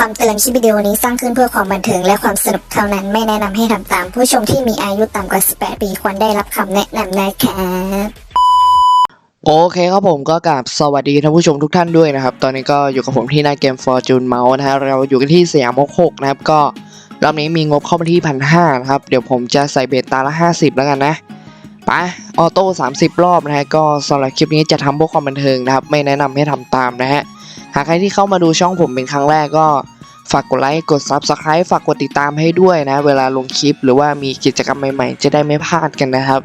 คำเตือนคลิปวิดีโอนี้สร้างขึ้นเพื่อความบันเทิงและความสนุกเท่านั้นไม่แนะนำให้ทำตาม ผู้ชมที่มีอายุต่ำกว่า 18 ปีควรได้รับคำแนะนำนะครับโอเคครับผมก็กราบสวัสดีท่านผู้ชมทุกท่านด้วยนะครับ ตอนนี้ก็อยู่กับผมที่หน้าเกม Fortune Mouse นะฮะเราอยู่กันที่สยามมกหกนะครับ ก็รอบนี้มีงบเข้ามาที่พันห้านะครับ เดี๋ยวผมจะใส่เบตตาละ 50 แล้วกันนะไปออโต้30 รอบนะฮะก็สำหรับคลิปนี้จะทำเพื่อความบันเทิงนะครับ ไม่แนะนำให้ทำตามนะฮะากใครที่เข้ามาดูช่องผมเป็นครั้งแรกก็ฝากกดไลค์ กด Subscribe ฝากกดติดตามให้ด้วยนะ เวลาลงคลิปหรือว่ามีกิจกรรมใหม่ๆ จะได้ไม่พลาดกันนะครับ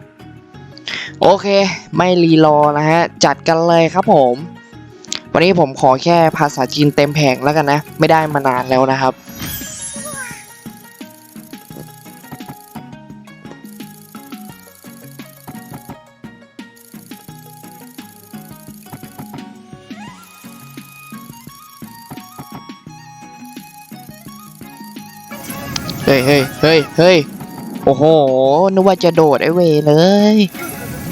โอเค ไม่รีรอนะฮะ จัดกันเลยครับผม วันนี้ผมขอแค่ภาษาจีนเต็มแผงแล้วกันนะ ไม่ได้มานานแล้วนะครับ ฮ้ยเฮ้ยเฮ้ยเฮ้ยโอ้โห นึกว่าจะโดดไอเวเลย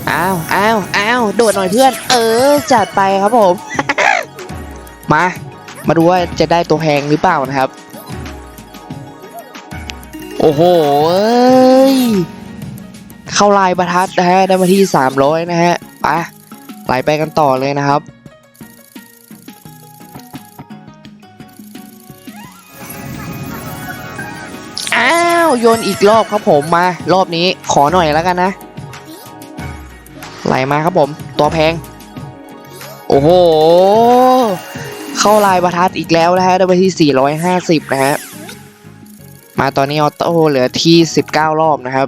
อ้าวอ้าวอ้าวโดดหน่อยเพื่อน เออ จัดไปครับผม มา มาดูว่าจะได้ตัวแพงหรือเปล่านะครับ โอ้โหเอ้ยเข้าลายประทัดนะฮะ ได้มาที่ 300 นะฮะ ไปไหลไปกันต่อเลยนะครับาวโยนอีกรอบครับผมมารอบนี้ขอหน่อยแล้วกันนะ ไหลมาครับผม ตัวแพง โอ้โห เข้าลายประทัดอีกแล้วนะฮะได้ไปที่ 450 นะฮะ มาตอนนี้ออโต้เหลือที่ 19 รอบนะครับ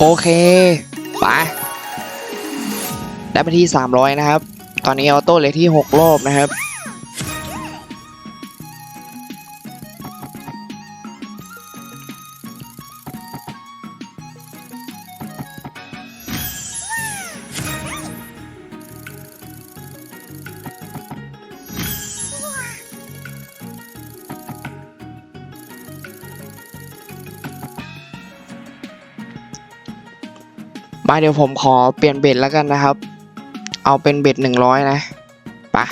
โอเคไปได้ไปที่ 300 นะครับ ตอนนี้ออโต้เลยที่ 6 รอบนะครับ มาเดี๋ยวผมขอเปลี่ยนเบ็ดแล้วกันนะครับ เอาเป็นเบ็ดหนึ่งร้อยนะไปะ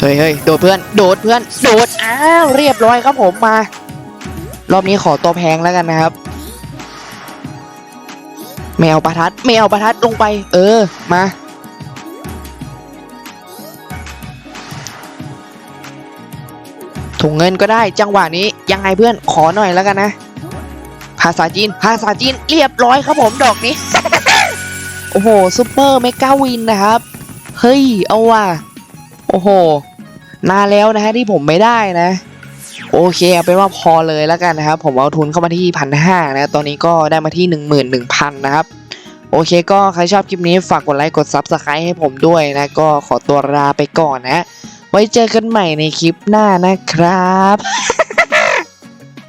เฮ้ยเฮ้ยโดดเพื่อน โดดเพื่อน โดด อ้าว เรียบร้อยครับผมมา รอบนี้ขอตัวแพงแล้วกันนะครับ แมวประทัดแมวประทัดลงไป เออมาถุงเงินก็ได้จังหวะนี้ยังไงเพื่อนขอหน่อยแล้วกันนะภาษาจีนภาษาจีนเรียบร้อยครับผมดอกนี้ โอ้โหซูเปอร์เมกาวินนะครับ เฮ้ย เอาว่ะโอ้โหนานแล้วนะฮะที่ผมไม่ได้นะ โอเคเอาเป็นว่าพอเลยแล้วกันนะครับ ผมเอาทุนเข้ามาที่พันห้านะตอนนี้ก็ได้มาที่หนึ่งหมื่นหนึ่งพันนะครับ โอเคก็ใครชอบคลิปนี้ฝากกดไลค์กด Subscribe ให้ผมด้วยนะ ก็ขอตัวลาไปก่อนนะ ไว้เจอกันใหม่ในคลิปหน้านะครับ